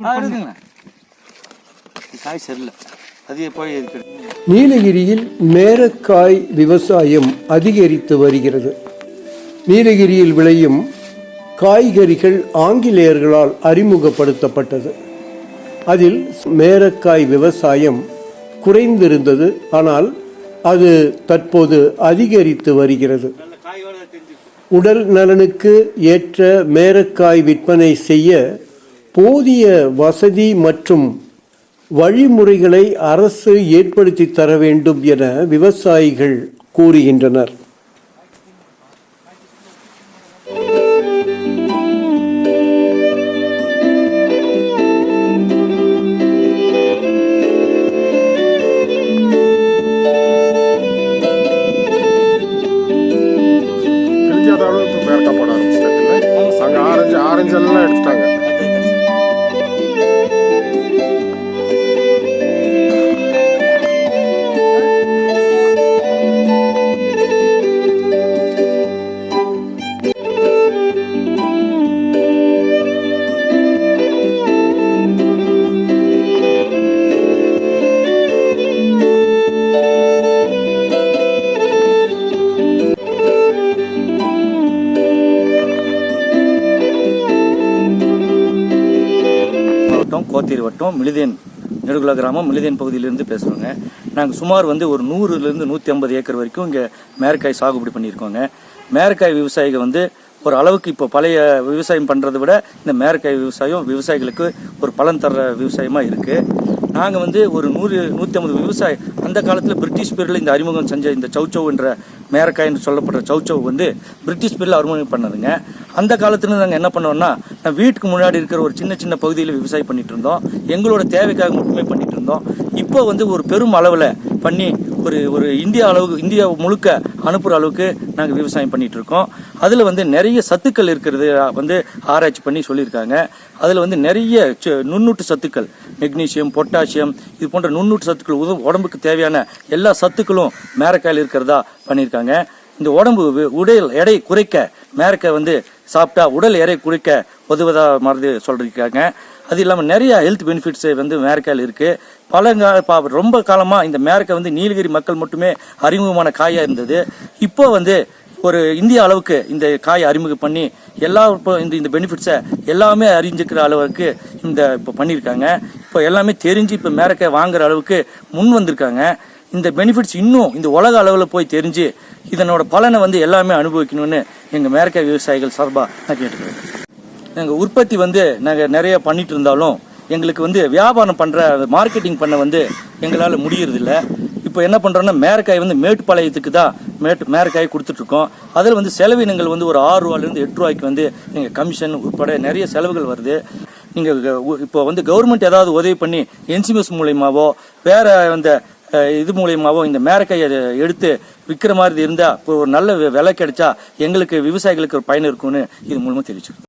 இருக்குங்கண்ணா காய் சரியில்லை. அது போய் இருக்கு நீலகிரியில் மேரக்காய் விவசாயம் அதிகரித்து வருகிறது. நீலகிரியில் விளையும் காய்கறிகள் ஆங்கிலேயர்களால் அறிமுகப்படுத்தப்பட்டது. அதில் மேரக்காய் விவசாயம் குறைந்திருந்தது ஆனால் அது தற்போது அதிகரித்து வருகிறது. உடல் நலனுக்கு ஏற்ற மேரக்காய் விற்பனை செய்ய போதிய வசதி மற்றும் வழிமுறைகளை அரசு ஏற்படுத்தி தர வேண்டும் என விவசாயிகள் கூறுகின்றனர். மாவட்டம் கோத்தீர் வட்டம் மிளிதேன் நெடுகுலா கிராமம் மிளிதேன் பகுதியிலிருந்து பேசுகிறோங்க நாங்கள் சுமார் வந்து ஒரு நூறுலேருந்து நூற்றி ஐம்பது ஏக்கர் வரைக்கும் இங்கே மேரக்காய் சாகுபடி பண்ணியிருக்கோங்க. மேரக்காய் விவசாயிகள் வந்து ஒரு அளவுக்கு இப்போ பழைய விவசாயம் பண்ணுறதை விட இந்த மேரக்காய் விவசாயம் விவசாயிகளுக்கு ஒரு பலன் தர்ற விவசாயமாக இருக்குது நாங்கள் வந்து ஒரு நூறு நூற்றி ஐம்பது விவசாய அந்த காலத்தில் பிரிட்டிஷ் பேரில் இந்த அறிமுகம் செஞ்ச இந்த சௌச்சவ் என்ற மேரக்காய் என்று சொல்லப்படுற சௌச்சவ் வந்து பிரிட்டிஷ் பேரில் அறிமுகம் பண்ணதுங்க. அந்த காலத்துலேருந்து நாங்கள் என்ன பண்ணோம்னா நான் வீட்டுக்கு முன்னாடி இருக்கிற ஒரு சின்ன சின்ன பகுதியில் விவசாயம் பண்ணிட்டு இருந்தோம். எங்களோட தேவைக்காக மட்டுமே பண்ணிட்டு இருந்தோம். இப்போ வந்து ஒரு பெரும் அளவில் பண்ணி ஒரு ஒரு இந்தியா அளவுக்கு இந்தியா முழுக்க அனுப்புகிற அளவுக்கு நாங்கள் விவசாயம் பண்ணிட்டு இருக்கோம். அதில் வந்து நிறைய சத்துக்கள் இருக்கிறது வந்து ஆராய்ச்சி பண்ணி சொல்லியிருக்காங்க. அதில் வந்து நிறைய நுண்ணூட்டு சத்துக்கள் மெக்னீசியம் பொட்டாசியம் இது போன்ற நுண்ணூற்று சத்துக்கள் உத- உடம்புக்கு தேவையான எல்லா சத்துக்களும் மேரக்காயில் இருக்கிறதா பண்ணியிருக்காங்க. இந்த உடம்பு உடல் எடை குறைக்க மேரக்காய் வந்து சாப்பிட்டா உடல் எடை குறைக்க உதவுதா மறந்து சொல்லியிருக்காங்க. அது இல்லாமல் நிறைய ஹெல்த் பெனிஃபிட்ஸ் வந்து மேரக்காயில் இருக்குது பழங்கால பா- ரொம்ப காலமாக இந்த மேரக்காய் வந்து நீலகிரி மக்கள் மட்டுமே அறிமுகமான காயாக இருந்தது. இப்போ வந்து ஒரு இந்திய அளவுக்கு இந்த காய் அறிமுகம் பண்ணி எல்லா இப்போ இந்த இந்த பெனிஃபிட்ஸை எல்லாமே அறிஞ்சிக்கிற அளவுக்கு இந்த இப்போ பண்ணியிருக்காங்க இப்போ எல்லாமே தெரிஞ்சு இப்போ மேரக்க வாங்குற அளவுக்கு முன் வந்திருக்காங்க. இந்த பெனிஃபிட்ஸ் இன்னும் இந்த உலக அளவில் போய் தெரிஞ்சு இதனோட பலனை வந்து எல்லாமே அனுபவிக்கணும்னு எங்கள் மேரக்காய் விவசாயிகள் சார்பாக நான் கேட்டுக்கிறேன். எங்கள் உற்பத்தி வந்து நாங்கள் நிறைய பண்ணிட்டு இருந்தாலும் எங்களுக்கு வந்து வியாபாரம் பண்ணுற மார்க்கெட்டிங் பண்ண வந்து எங்களால் முடியறதில்ல. இப்போ என்ன பண்ணுறோன்னா மேற்காய் வந்து மேட்டுப்பாளையத்துக்கு தான் மேட்டு மேற்காய் கொடுத்துட்ருக்கோம். அதில் வந்து செலவினங்கள் வந்து ஒரு ஆறு ரூபாலேருந்து எட்டு ரூபாய்க்கு வந்து எங்கள் கமிஷன் உட்பட நிறைய செலவுகள் வருது. நீங்கள் இப்போ வந்து கவர்மெண்ட் ஏதாவது உதவி பண்ணி என்சிபிஎஸ் மூலியமாவோ வேற அந்த இது மூலயமாவோ இந்த மேரக்காயை எடுத்து விற்கிற மாதிரி இருந்தால் இப்போ ஒரு நல்ல விலை கிடைச்சா எங்களுக்கு விவசாயிகளுக்கு ஒரு பயன் இருக்கும்னு இது மூலமாக தெரிவிச்சிருக்கோம்